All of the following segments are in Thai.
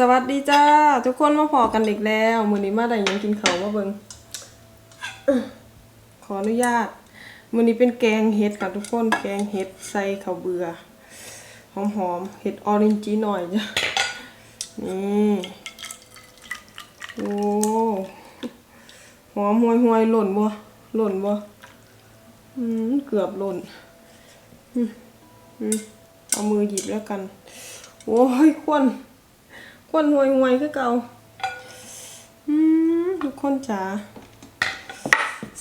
สวัสดีจ้า ทุกคนมาพอกันอีกแล้ว มื้อนี้มาได้ยังกินเขาวมาเบิงขออนุญาต มื้อนี้เป็นแกงเห็ดกับทุกคนแกงเห็ดใส่ข้าวเบื่อหอมๆเห็ดออรินจีหน่อยจ้ะนี่โอ้หอมห่วยห่วยๆหล่นบ่หล่นบ่อืมเกือบหล่นอืมเอามือหยิบแล้วกัน โอ้ยควน ควันห่วยห่วยคือเก่าอืมทุกคนจ๋า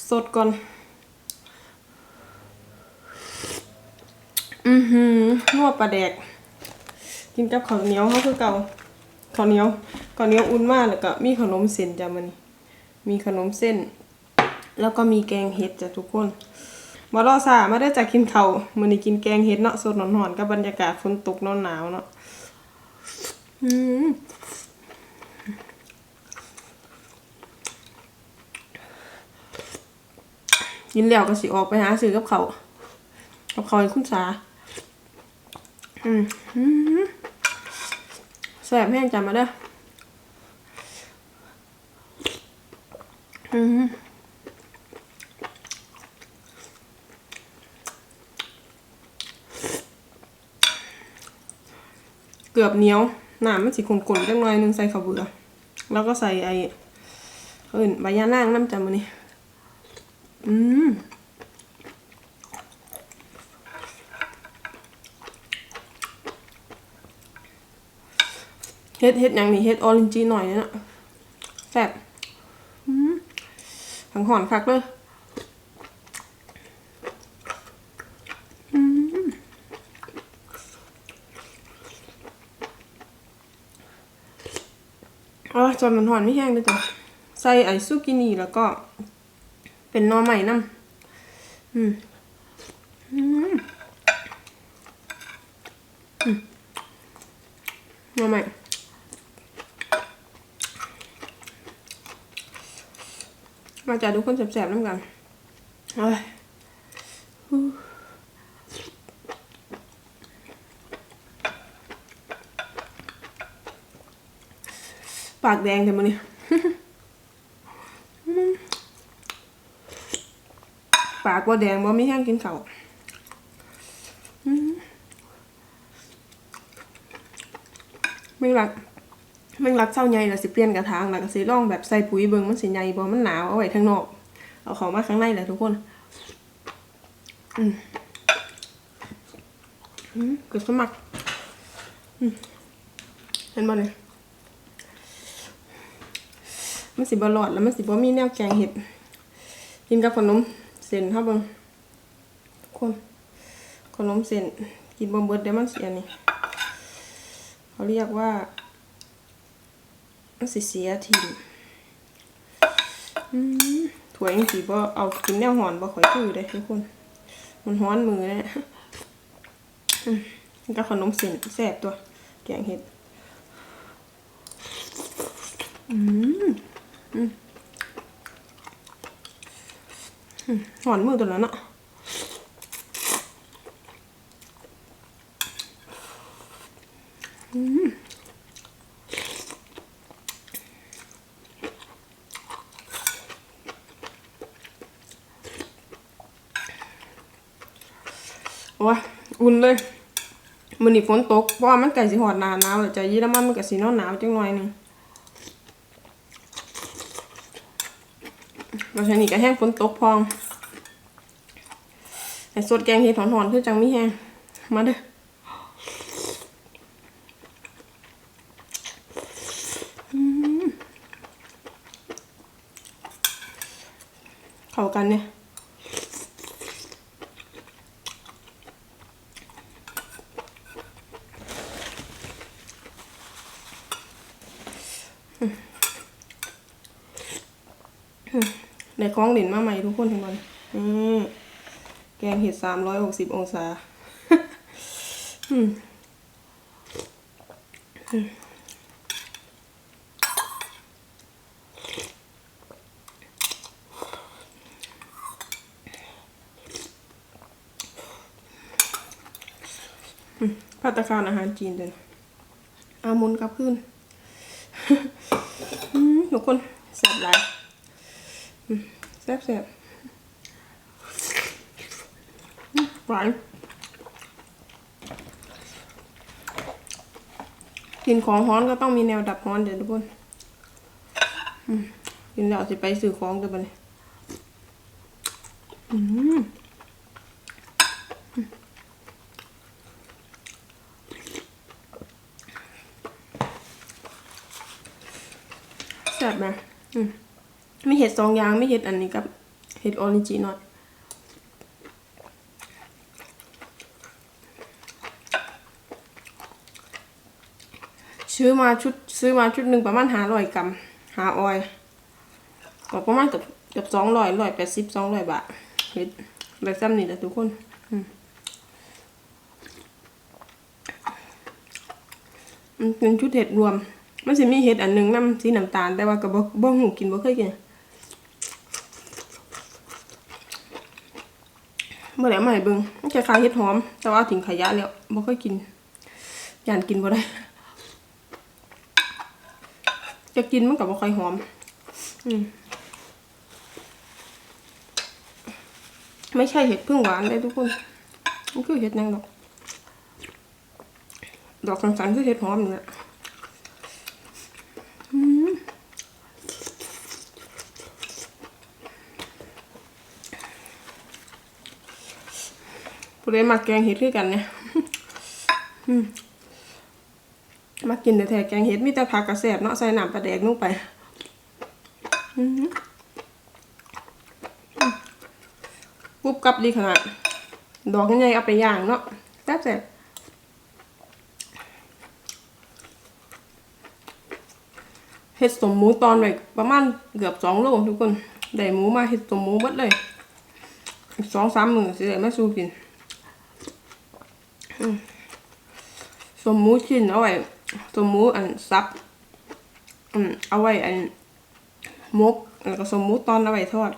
สดก่อน อือหือนวดปลาแดก กินกับข้าวเหนียวเขาคือเก่าข้าวเหนียวข้าวเหนียวอุ่นมากแล้วก็มีขนมเส้นจ้ะมันมีขนมเส้น แล้วก็มีแกงเห็ดจ้ะทุกคนมารอสามาได้จากกินข้าวมื้อนี้กินแกงเห็ดเนาะสดหนอนๆกับบรรยากาศฝนตกหนาวๆเนาะ อืมกินแล้วก็สิออกไปหาซื้อกับเขากับเขาให้คุณสาอืมอืมแสบแห้งจำมาเด้ออืมเกือบเหนียว นามันสิขนๆจังหน่อยนึงใส่ข้าวเบื่อ แล้วก็ใส่ไอ้อื่นใบยานางน้ำจำมานี่อืมเฮ็ดเฮ็ดหยังนี่เฮ็ดออรินจีหน่อยเนี่ยนะแซ่บอืมหังหอนคักเลยอืมอ๋อ จนมันหอนไม่แห้งเลยจ้ะใส่ไอซุกินีแล้วก็ เป็นนอใหม่น้ำอืมอืมนอใหม่มาจากทุกคนแสบๆน้ำกันเอ้ยฮู้ ปากแดงแต่มันนี่ปากว่าแดงว่าไม่แห้งกินเขามไม่รักม่งรักเศร้าใหญ่ละสิเปลี่ยนกระถางแล้วก็สิร่องแบบใส่ปุ๋ยเบิงมันสิใหญ่บ่มันหนาวเอาไว้ข้างนอก เอาของมาข้างในแหละทุกคนอืมอืมเกิดสมัครอืมเห็นบ่เนี่ย มันสิบ่หลอดแล้วมันสิบ่มีแนวแกงเห็ดกินกับขนมเส้นเฮาเบิ่งทุกคนขนมเส้นกินบ่เบิดเดี๋ยวมันเสียนี่เขาเรียกว่ามันสิเสียทีอืมถั่วยังสีบ่เอากินแนวหอนบ่ข่อยคือเด้ทุกคน มันฮ้อนมือเนี่ยอืมมันก็ขนมเส้นแซ่บตัว แกงเห็ด อืม อืมอืมหอนมือตัวนั้นเนาะโอ้ยอุ่นเลยมื้อนี้ฝนตกเพราะว่ามันใกล้สิฮอดหนาหนาวแล้วจ้ะเยอรมันมันก็สิหนาวหนาวจังหน่อยนึง แล้วทีนี้ก็แห้งฝนตกพองแต่สดแกงเห็ดหอนๆคือจังมีแห้งมาเด้ออืมเข้ากันเนี่ย ได้คล้องดินมาใหม่ทุกคนเห็นบ่นี่อืแกงเห็ดสามร้อยหกสิบองศาพัตตาคารอาหารจีนเดินอามุนกับขึ้นอืมทุกคนแซ่บหลาย แซ่บแซ่บอืมหวานกินของฮ้อนก็ต้องมีแนวดับฮ้อนเดี๋ยวทุกคนอืมกินแล้วสิไปซื้อของเดี๋ยวบัดนี้อืมแซ่บไหมอืม ไม่เห็ดสองอย่างไม่เห็ดอันนี้กับเห็ดออริจินอลซื้อมาชุดซื้อมาชุดหนึ่งประมาณหาร้อยกรัมหาออยก็ประมาณเกับเกับสองร้อยร้อยแปดสิบสองร้อยบาทเห็ดแบบซ้ำนี่แหละทุกคนมันเป็นชุดเห็ดรวม มันสิมีเห็ดอันหนึ่งน้ำสีน้ำตาลแต่ว่าก็บ่บ่หูกินบ่เคยกิน เมื่อไหร่มาให้เบิงมันคล้ายๆเห็ดหอม แต่ว่าเอาทิ้งขยะแล้วบ่เคยกินย่านกินบ่ได้จะกินมันก็บ่ค่อยหอม อืมไม่ใช่เห็ดพึ่งหวานเลยทุกคนมันคือเห็ดนางดอก ดอกสันๆคือเห็ดหอมนี่แหละ ผู้ใดมาแกงเห็ดคือกันเนี่ยมากินแต่แท้แกงเห็ดมีแต่ผักกระแสบเนาะใส่น้ำปลาแดกลงไปอืมปุ๊บกับดีขนาด ดอกใหญ่เอาไปย่างเนาะแซ่บแซ่บเห็ดสมหมูตอนไว้ประมาณเกือบสองโลทุกคน ได้หมูมาเห็ดสมหมูหมดเลยสองสามหมือสิได้มาสู้กิน สมมูชิ้นเอาไว้สมมูอันซับอืมเอาไว้อันมกแล้วก็สมมูตอนเอาไว้ทอด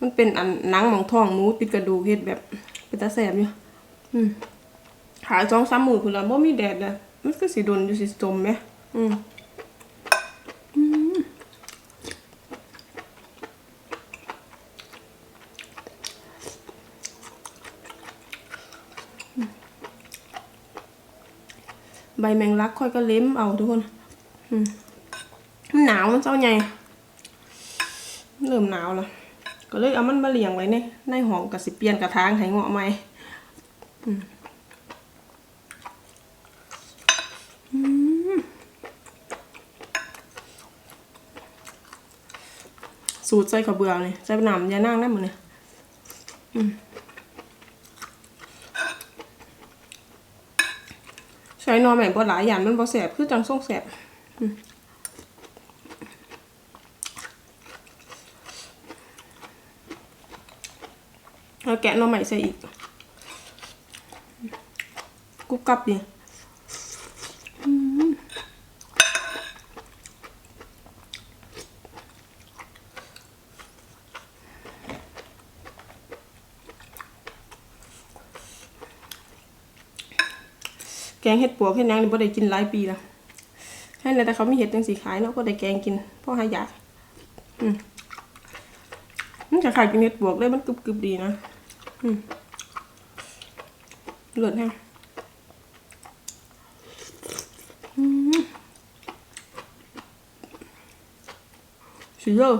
มันเป็นอันหนังมองท้องหมูติดกระดูกเฮ็ดแบบเป็นตาแสบอยู่อืมหาสองสามมือพุ่นละบ่มีแดดเลยมันก็สิดนอยู่สิสมไหมอืมอืม ใบแมงลักค่อยก็เล็มเอาทุกคนอืมมันหนาวมันเจ้าใหญ่เริ่มหนาวแล้วก็เลยเอามันมาเลี้ยงไว้ในในห้องกับสิเปลี่ยนกระถางให้เงาะใหม่อืมสูตรใส่ข้าเบื่อเลยใส่น้ำยานั่งได้หมดเลยอืม ช้นอใหม่บ่หลายอย่างมันบ่แสบคือจังส่งแสบแล้วแกะน่อใหม่ใส่อีกกุบกับดิอืม งเห็ดปวกเห็ดหยังนี่บ่ได้กินหลายปีล้วให้เลยแต่เขามีเห็ดจังสีขายเนาะก็ได้แกงกินเพราะหายากอืมมันจะขายกินเห็ดปวกเลยมันกรึบๆดีนะเลือดแห้งอืมสุดยอด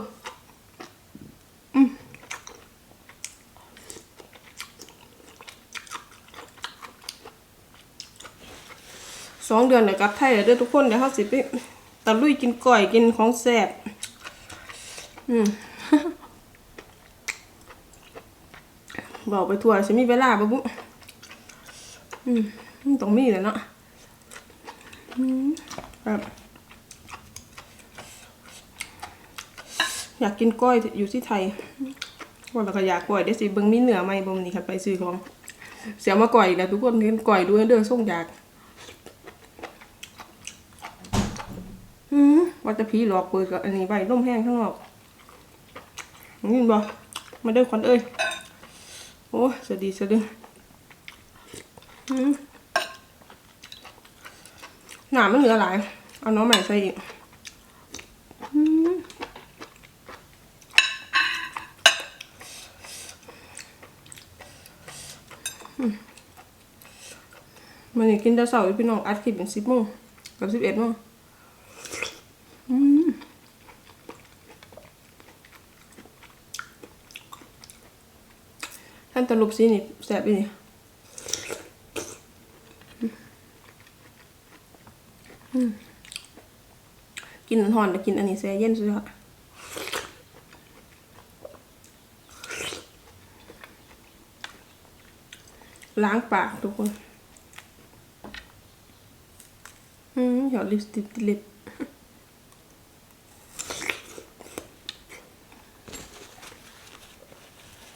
สองเดือนเดี๋ยวกลับไทยแล้วเด้อทุกคนเดี๋ยวเขาสิไปตะลุยกินก่อยกินของแซ่บอืมบอกไปทัวร์ฉันมีเวลาปะบุอืมต้องมีแหละเนาะอืมแบบอยากกินกล้อยอยู่ที่ไทยว่าเราก็อยากกล้อยได้สิเบิ่งมีเหนือไหมบ่มนี่ครับไปซื้อของ เสียมาก่อยอีกแล้วทุกคนเห็นก่อยด้วยเด้อส่งอยาก อืม ว่าจะผีหลอกเปิดกับอันนี้ใบร่มแห้งข้างนอกนี่บ่มาเด้อควันเอ้ยโอ้สวัสดีสวัสดีหนามันเหลือหลาย เอาน้องใหม่ใส่อีกมันนี่กินแต่เสาร์อยู่พี่น้องอัดคลิปเป็นสิบโมงกับสิบเอ็ดโมงอืม ท่านตลุบซีนี่แสบอีนี่กินหอนๆแต่กินอันนี้แซ่เย็นสุดยอดล้างปากทุกคนอืมหยอดลิปสติกติลิป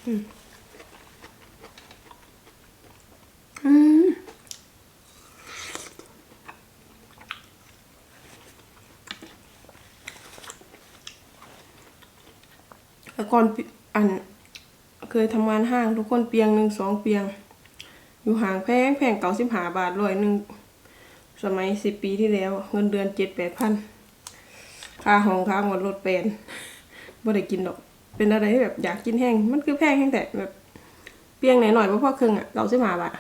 อืมอืมแต่ ก่อนอันเคยทำงานห้างทุกคนเปียงหนึ่งสองเปียง อยู่ห่างแพงแพงเก่าสิบหาบาทร้อยหนึ่งสมัยสิบปีที่แล้ว เงินเดือนเจ็ดแปดพันค่าห้องค่าหมดรถเป็นบ่ได้กินดอก เป็นอะไรที่แบบอยากกินแห้ง มันคือแพงแห้งแต่แบบเปียงไหนหน่อยเพราะพ่อครึ่งอะเราสิมาบาท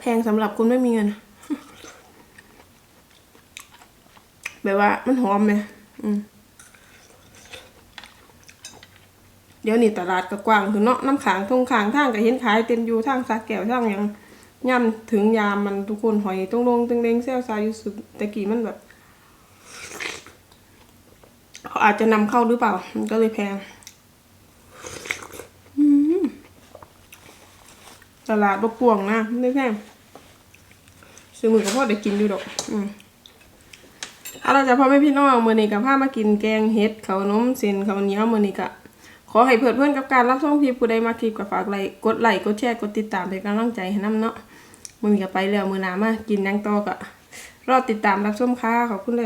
แพงสำหรับคนไม่มีเงินแบบว่ามันหอมไหมอืม เดี๋ยวนี้ตลาดก็กว้างคือเนาะน้ำขางทงขางทางก็เห็นขายเต็มอยู่ทางสักแก้วทางหยังย่ำถึงยามมันทุกคนหอยตรงลงตึงเลงเซลซาอยู่สุดต่กี้มันแบบเขาอาจจะนำเข้าหรือเปล่า มันก็เลยแพงตลาดบกวงนะไม่แพงซื้อมือกับพ่อได้กินอยู่ดอก อืมเอาละจ้ะพ่อแม่พี่น้องมื้อนี้กับพามากินแกงเห็ดข้าวนมเส้นข้าวเหนียวมื้อนี้ก็ ขอให้เพื่อนเพื่อนกับการรับชมคลิปผู้ใดมาคลิปก็ฝากไลค์กดไลค์กดแชร์กดติดตามเป็นกำลังใจให้น้ำเนาะมือนี้ก็ไปแล้วมือหนามากินยังต่อก็รอติดตามรับชมค่ะขอบคุณเลย